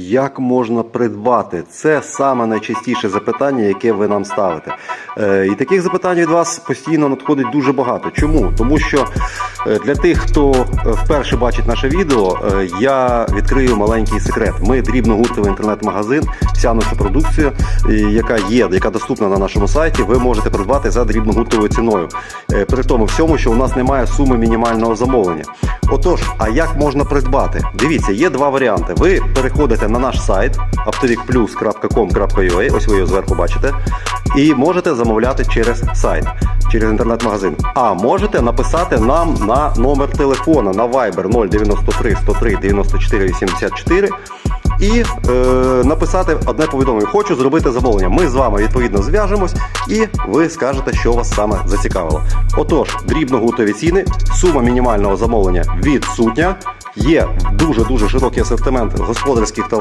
Як можна придбати? Це саме найчастіше запитання, яке ви нам ставите. Е, І таких запитань від вас постійно надходить дуже багато. Чому? Тому що е, для тих, хто е, вперше бачить наше відео, я відкрию маленький секрет. Ми дрібногуртовий інтернет-магазин, вся наша продукція, яка є, яка доступна на нашому сайті, ви можете придбати за дрібногуртовою ціною. При тому всьому, що у нас немає суми мінімального замовлення. Отож, а як можна придбати? Дивіться, є два варіанти. Ви переходите на наш сайт aptovicplus.com.ua, ось ви його зверху бачите, і можете замовляти через сайт, через інтернет-магазин. А можете написати нам на номер телефона на Viber 093 103 94 84 і е, написати одне повідомлення. Хочу зробити замовлення. Ми з вами відповідно зв'яжемось, і ви скажете, що вас саме зацікавило. Отож, дрібногутові ціни, сума мінімального замовлення відсутня. Є дуже дуже широкий асортимент господарських товарів.